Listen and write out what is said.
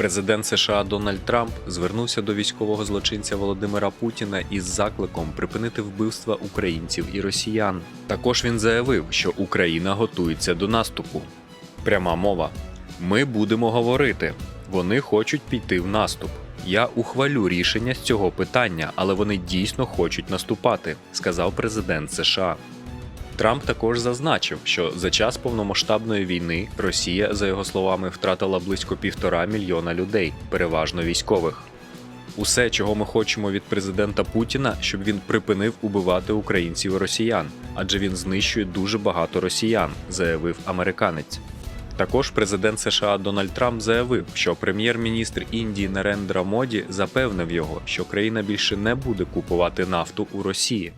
Президент США Дональд Трамп звернувся до військового злочинця Володимира Путіна із закликом припинити вбивства українців і росіян. Також він заявив, що Україна готується до наступу. Пряма мова: ми будемо говорити. Вони хочуть піти в наступ. Я ухвалю рішення з цього питання, але вони дійсно хочуть наступати, сказав президент США. Трамп також зазначив, що за час повномасштабної війни Росія, за його словами, втратила близько півтора мільйона людей, переважно військових. Усе, чого ми хочемо від президента Путіна, щоб він припинив убивати українців і росіян, адже він знищує дуже багато росіян, заявив американець. Також президент США Дональд Трамп заявив, що прем'єр-міністр Індії Нарендра Моді запевнив його, що країна більше не буде купувати нафту у Росії.